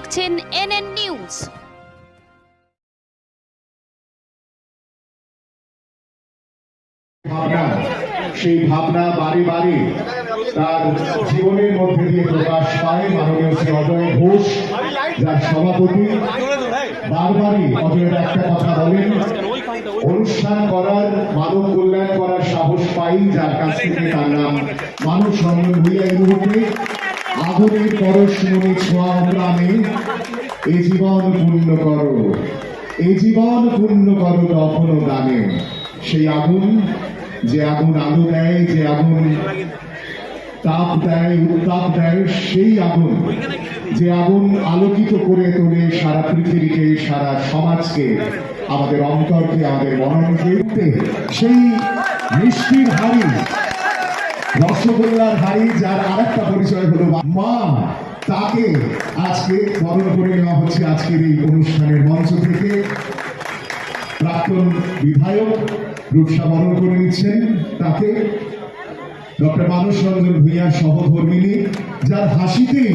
দেখছেন NN news. সেই ভাবনা বারে বারে তার জীবনের মধ্যে দিয়ে প্রকাশ পায় মাননীয় শ্রী অজয় ঘোষ, যার সভাপতি। বারবারই অজয়ের একটা কথা বলেন, অনুষ্ঠান করার, মানব কল্যাণ করার সাহস পাই যার কাছ থেকে তার নাম মানুষ রঞ্জন ভুইয়া এই মুহূর্তে। আগুনের পরশ ছোঁয়া গ্রামে এ জীবন পূর্ণ করো, এ জীবন পূর্ণ করো তখন দানে সেই আগুন, যে আগুন আলো দেয়, যে আগুন তাপ দেয়, উত্তাপ দেয়, সেই আগুন, যে আগুন আলোকিত করে তোলে সারা পৃথিবীকে, সারা সমাজকে, আমাদের অন্তরকে, আমাদের মননকে, সেই মিষ্টির হাড়ি রসগোল্লার হাড়ি, যার আরেকটা পরিচয় হলো মা। তাকে আজকে বরণ করে নেওয়া হচ্ছে আজকের এই অনুষ্ঠানের মঞ্চ থেকে। প্রাক্তন বিধায়ক রূপসা বরণ করে নিচ্ছেন তাকে। ডক্টর মানুষ রঞ্জন ভূঁইয়ার সহধর্মিনী, যার হাসিতেই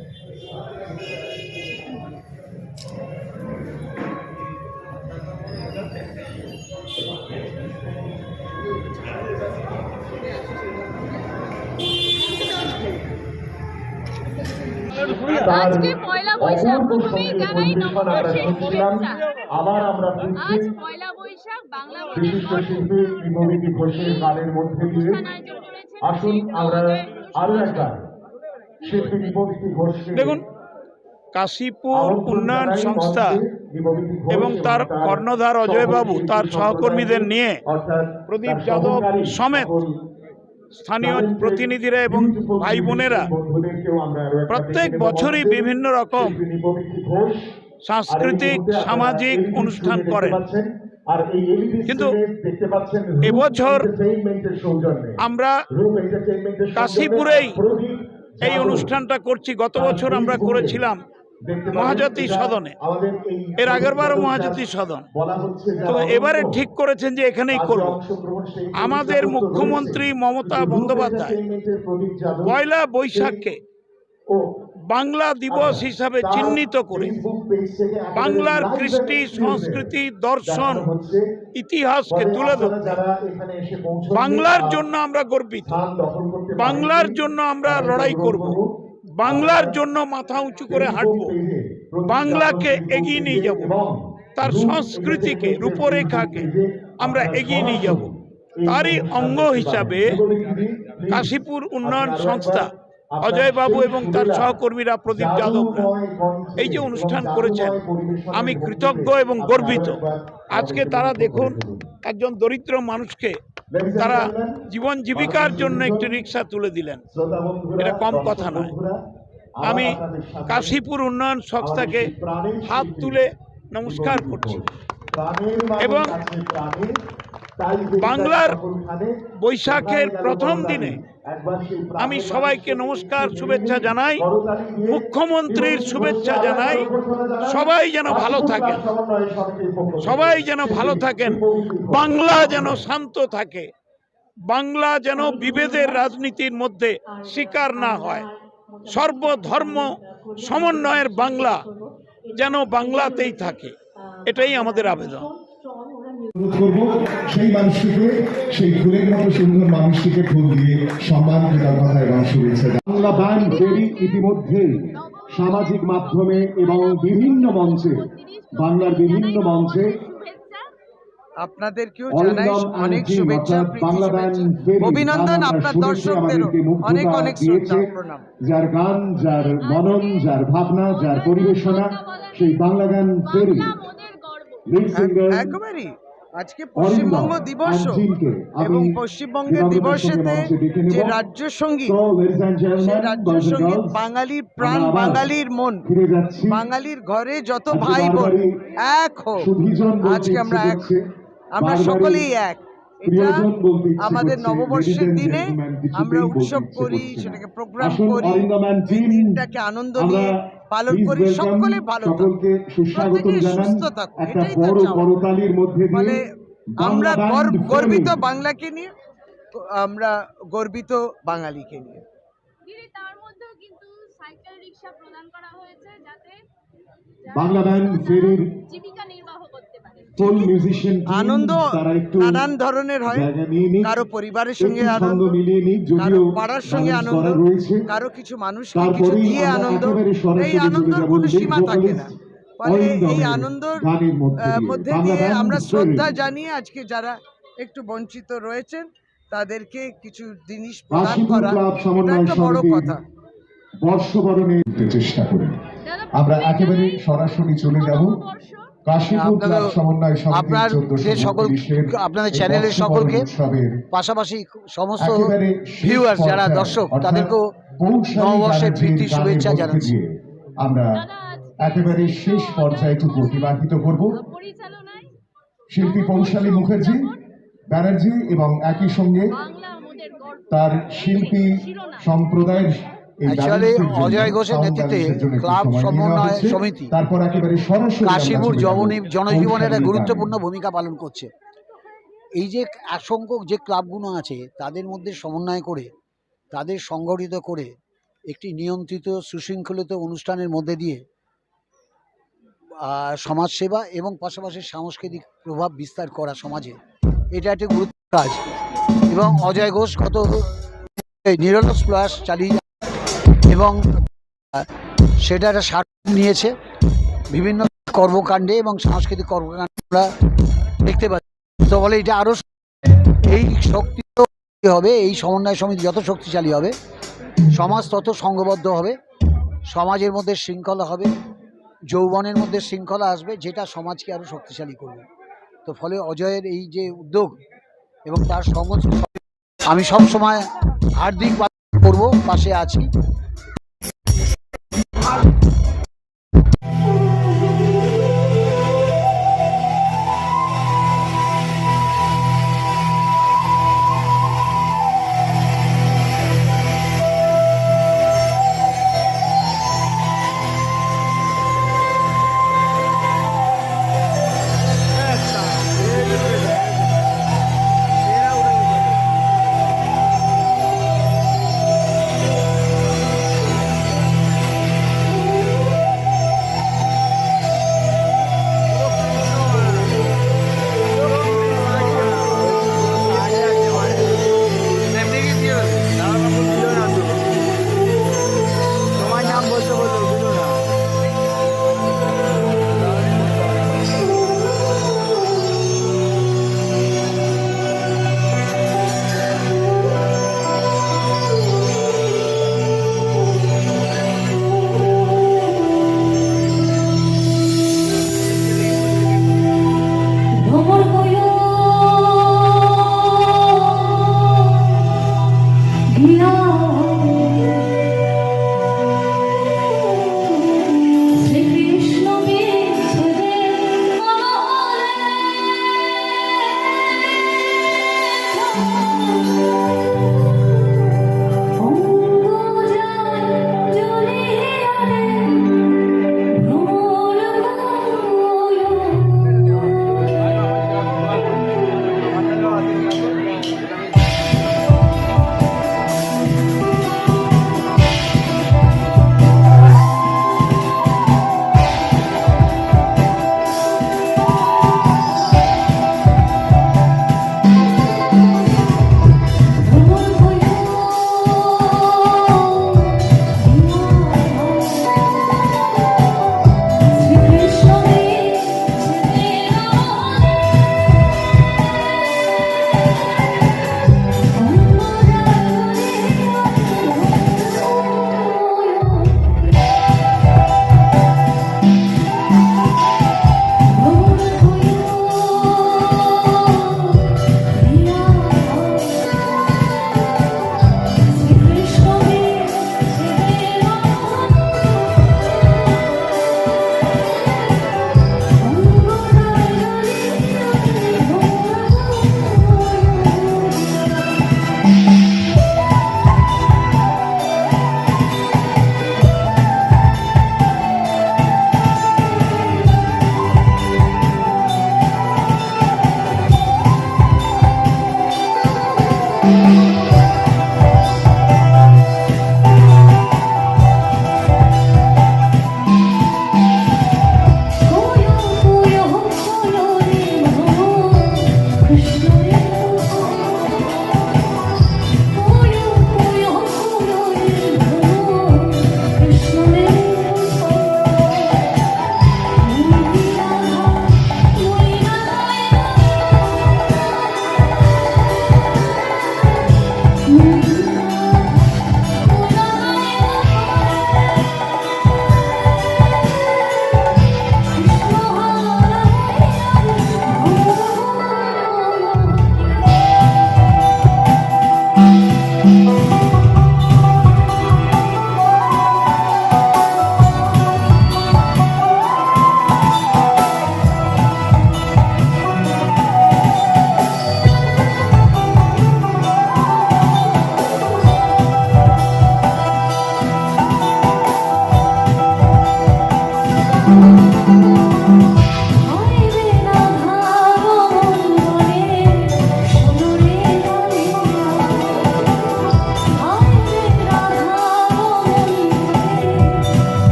আজকে পয়লা বৈশাখ প্রথমেই জানাই পরিবেশন আমরা শুভেচ্ছা। আবার আমরা আজ পয়লা বৈশাখ বাংলা বিশিষ্ট শিল্পী বিভূতি ঘোষের গানের মধ্যে দিয়ে আসুন আমরা আরও একবার শিল্পী বিভূতি ঘোষকে দেখুন কাশীপুর উন্নয়ন সংস্থা এবং তার কর্ণধার অজয়বাবু তার সহকর্মীদের নিয়ে প্রদীপ যাদব সমেত স্থানীয় প্রতিনিধিরা এবং ভাই বোনেরা প্রত্যেক বছরই বিভিন্ন রকম সাংস্কৃতিক, সামাজিক অনুষ্ঠান করেন কিন্তু এবছর আমরা কাশীপুরেই এই অনুষ্ঠানটা করছি। গত বছর আমরা করেছিলাম মহাজাতি সদনে। এর আগের বারও মহাজাতি সদন। তো এবারে ঠিক করেছেন যে এখানেই করব। আমাদের মুখ্যমন্ত্রী মমতা বন্দ্যোপাধ্যায়। পয়লা বৈশাখকে বাংলা দিবস হিসাবে চিহ্নিত করে বাংলার কৃষ্টি সংস্কৃতি দর্শন ইতিহাসকে তুলে ধরতে। বাংলার জন্য আমরা গর্বিত। বাংলার জন্য আমরা লড়াই করব। বাংলার জন্য মাথা উঁচু করে হাঁটবো। বাংলাকে এগিয়ে নিয়ে যাব। তার সংস্কৃতিকে রূপরেখাকে আমরা এগিয়ে নিয়ে যাব। তারই অঙ্গ হিসাবে কাশীপুর উন্নয়ন সংস্থা অজয় বাবু এবং তার সহকর্মীরা প্রদীপ যাদব এই যে অনুষ্ঠান করেছেন আমি কৃতজ্ঞ এবং গর্বিত। আজকে তারা দেখুন একজন দরিদ্র মানুষকে তারা জীবন জীবিকার জন্য একটি রিক্সা তুলে দিলেন। এটা কম কথা নয়। আমি কাশীপুর উন্নয়ন সংস্থাকে হাত তুলে নমস্কার করছি। এবং বাংলার বৈশাখের প্রথম দিনে আমি সবাইকে নমস্কার শুভেচ্ছা জানাই। মুখ্যমন্ত্রীর শুভেচ্ছা জানাই। সবাই যেন ভালো থাকেন। সবাই যেন ভালো থাকেন। বাংলা যেন শান্ত থাকে। বাংলা যেন বিভেদের রাজনীতির মধ্যে শিকার না হয়। সর্বধর্ম সমন্বয়ের বাংলা যেন বাংলাতেই থাকে। এটাই আমাদের আবেদন। অনুরোধ করব সেই মানুষটিকে সেই ফুলের মতো সুন্দর মানুষটিকে ফুল দিয়ে সম্মান কৃতজ্ঞতা এবং শুভেচ্ছা বাংলা ইতিমধ্যেই সামাজিক মাধ্যমে এবং বিভিন্ন মঞ্চে বাংলার বিভিন্ন মঞ্চে আপনাদেরকেও All জানাই অনেক Team শুভেচ্ছা অর্থাৎ প্রীতি বাংলা শুভেচ্ছা। ব্যান্ড ফেরি অভিনন্দন আপনার দর্শকদেরও। অনেক অনেক শ্রদ্ধা প্রণাম। যার গান যার মনন যার ভাবনা যার পরিবেশনা সেই বাংলা গান লিড সিঙ্গার একবারই। আজকে পশ্চিমবঙ্গ দিবস এবং পশ্চিমবঙ্গের দিবসেতে। যে রাজ্য সংগীত সেই রাজ্য সংগীত বাঙালির প্রাণ বাঙালির মন বাঙালির ঘরে যত ভাই বোন এক হোক। আজকে আমরা এক আমরা সকলেই এক। এটা আমাদের নববর্ষের দিনে আমরা উৎসব করি সেটাকে প্রোগ্রাম করি দিনটাকে আনন্দ নিয়ে পালন করি সকলে ভালো থাকুক সকলকে সুস্বাগত জানান। সুস্থ থাকুক, একটা এটাই তো বড় করতালির মধ্যে মানে দিয়ে আমরা গর্বিত। বাংলাকে নিয়ে আমরা গর্বিত বাঙালিকে নিয়ে। দিদি তার মধ্যেও কিন্তু সাইকেল রিক্সা প্রদান করা হয়েছে যাতে যারা বাংলা ব্যান্ড ফেরির মিউজিশিয়ান আনন্দ নানান ধরনের হয়। কারও পরিবারের সঙ্গে আনন্দ কারও পাড়ার সঙ্গে আনন্দ কারও কিছু মানুষকে কিছু দিয়ে আমরা আনন্দ। এই আনন্দের কোনো সীমা থাকে না। ফলে এই আনন্দর মধ্যে দিয়ে। আমরা শ্রদ্ধা জানিয়ে আজকে যারা একটু বঞ্চিত রয়েছেন তাদেরকে কিছু জিনিস প্রদান করা এটা একটা বড় কথা। বর্ষবরণে দিতে চেষ্টা করি। আমরা একেবারে সরাসরি চলে যাব। নববর্ষ কাশীপুর ক্লাব আপনাদের- সমন্বয় সমিতির আপনার চোদ্দশো যে সকল আপনাদের চ্যানেলের সকলকে পাশাপাশি সমস্ত ভিউয়ার্স যারা দর্শক তাদেরকেও নববর্ষের প্রীতি শুভেচ্ছা জানাচ্ছি। আমরা একেবারে শেষ পর্যায়টুকু অতিবাহিত করব। শিল্পী পৌশালী মুখার্জি ব্যানার্জি এবং একই সঙ্গে তার শিল্পী সম্প্রদায়ের অজয় ঘোষের নেতৃত্বে ক্লাব সমন্বয় সমিতি কাশীপুর জবনী জনজীবনের একটা গুরুত্বপূর্ণ ভূমিকা পালন করছে। এই যে অসংখ্য যে ক্লাবগুলো আছে তাদের মধ্যে সমন্বয় করে তাদের সংগঠিত করে একটি নিয়ন্ত্রিত সুশৃঙ্খলিত অনুষ্ঠানের মধ্যে দিয়ে সমাজসেবা এবং পাশাপাশি সাংস্কৃতিক প্রভাব বিস্তার করা সমাজে। এটা একটি গুরুত্ব কাজ। এবং অজয় ঘোষ এই নিরলস প্রয়াস চালিয়ে এবং সেটা একটা সার্থক নিয়েছে। বিভিন্ন কর্মকাণ্ডে এবং সাংস্কৃতিক কর্মকাণ্ডে আমরা দেখতে পাচ্ছি। তো বলে এটা আরও এই শক্তি হবে, এই সমন্বয় সমিতি যত শক্তিশালী হবে, সমাজ তত সংঘবদ্ধ হবে, সমাজের মধ্যে শৃঙ্খলা হবে, যৌবনের মধ্যে শৃঙ্খলা আসবে, যেটা সমাজকে আরও শক্তিশালী করবে। তো ফলে অজয়ের এই যে উদ্যোগ এবং তার সমস্ত আমি সব সময় হার্দিক করব পাশে আছি।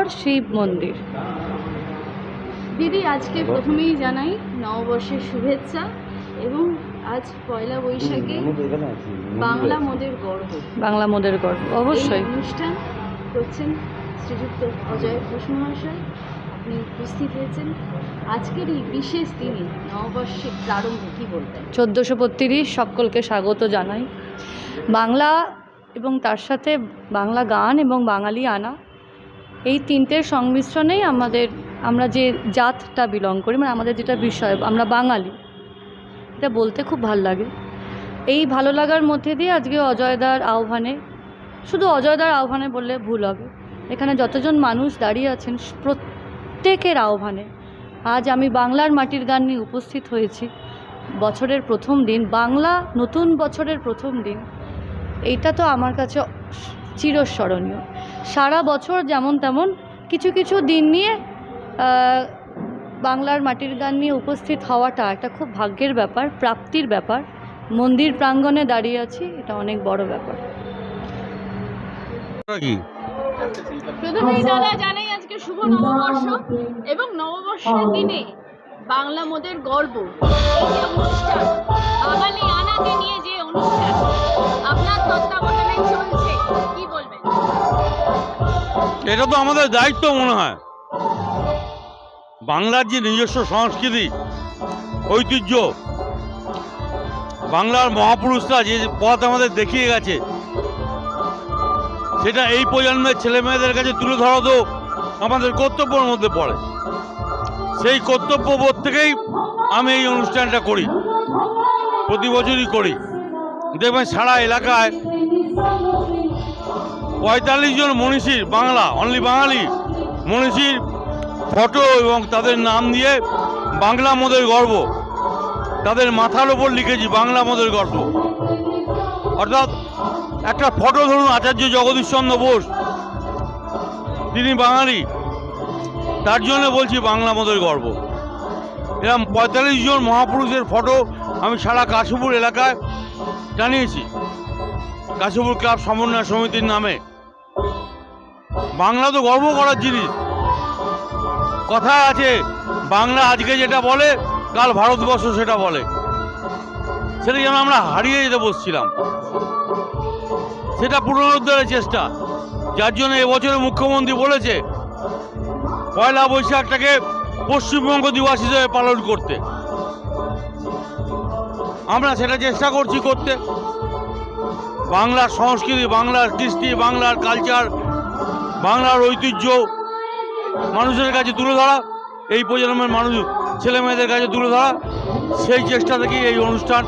কুশেশ্বর শিব মন্দির। দিদি আজকে প্রথমেই জানাই নববর্ষের শুভেচ্ছা এবং আজ পয়লা বৈশাখে বাংলা মোদের গর্ব। বাংলা মোদের গর্ব অবশ্যই। অনুষ্ঠান করছেন শ্রীযুক্ত অজয় ঘোষ মহাশয়। আপনি উপস্থিত হয়েছেন। আজকের এই বিশেষ দিনে নববর্ষের প্রারম্ভে কি বলবেন? চোদ্দোশো বত্রিশ সকলকে স্বাগত জানাই। বাংলা এবং তার সাথে বাংলা গান এবং বাঙালি আনা এই তিনটের সংমিশ্রণেই আমাদের, আমরা যে জাতটা বিলং করি মানে আমাদের যেটা বিষয়, আমরা বাঙালি, এটা বলতে খুব ভালো লাগে। এই ভালো লাগার মধ্যে দিয়ে আজকে অজয়দার আহ্বানে, শুধু অজয়দার আহ্বানে বললে ভুল হবে, এখানে যতজন মানুষ দাঁড়িয়ে আছেন, প্রত্যেকের আহ্বানে, আজ আমি বাংলার মাটির গান নিয়ে উপস্থিত হয়েছি, বছরের প্রথম দিন, বাংলা নতুন বছরের প্রথম দিন, এইটা তো আমার কাছে চিরস্মরণীয়। সারা বছর যেমন তেমন কিছু কিছু দিন নিয়ে বাংলার মাটির গান নিয়ে উপস্থিত হওয়াটা একটা খুব ভাগ্যের ব্যাপার প্রাপ্তির ব্যাপার। মন্দির প্রাঙ্গণে দাঁড়িয়ে আছি এটা অনেক বড় ব্যাপার। প্রথমেই দাদা জানাই আজকে শুভ নববর্ষ এবং নববর্ষের দিনে বাংলা মোদের গর্ব। এই অনুষ্ঠান বাঙালি আনাকে নিয়ে যে অনুষ্ঠান আপনার তত্ত্বাবধানে চলছে। এটা তো আমাদের দায়িত্ব মনে হয়। বাংলার যে নিজস্ব সংস্কৃতি, ঐতিহ্য, বাংলার মহাপুরুষরা যে পথ আমাদের দেখিয়ে গেছে, সেটা এই প্রজন্মের ছেলে মেয়েদের কাছে তুলে ধরা তো আমাদের কর্তব্যের মধ্যে পড়ে। সেই কর্তব্যবোধ থেকেই আমি এই অনুষ্ঠানটা করি। প্রতি বছরই করি। দেখবেন সারা এলাকায় পঁয়তাল্লিশ জন মনীষীর বাংলা অনলি বাঙালি মনীষীর ফটো এবং তাদের নাম দিয়ে বাংলা মোদের গর্ব। তাদের মাথার ওপর লিখেছি বাংলা মোদের গর্ব। অর্থাৎ একটা ফটো ধরুন, আচার্য জগদীশচন্দ্র বোস। তিনি বাঙালি, তার জন্য বলছি বাংলা মোদের গর্ব। এরকম পঁয়তাল্লিশ জন মহাপুরুষের ফটো আমি সারা কাশীপুর এলাকায় টানিয়েছি কাশীপুর ক্লাব সমন্বয় সমিতির নামে। বাংলা তো গর্ব করার জিনিস। কথা আছে, বাংলা আজকে যেটা বলে, কাল ভারতবর্ষ সেটা বলে। সেটা যেন আমরা হারিয়ে যেতে বসছিলাম। সেটা পুনরুদ্ধারের চেষ্টা। যার জন্য এবছরে মুখ্যমন্ত্রী বলেছে, পয়লা বৈশাখটাকে পশ্চিমবঙ্গ দিবস হিসেবে পালন করতে। আমরা সেটা চেষ্টা করছি করতে। বাংলার সংস্কৃতি, বাংলার কৃষ্টি, বাংলার কালচার বাংলার ঐতিহ্য মানুষের কাছে তুলে ধরা, এই প্রজন্মের মানুষ ছেলে মেয়েদের কাছে তুলে ধরা, সেই চেষ্টা থেকেই এই অনুষ্ঠান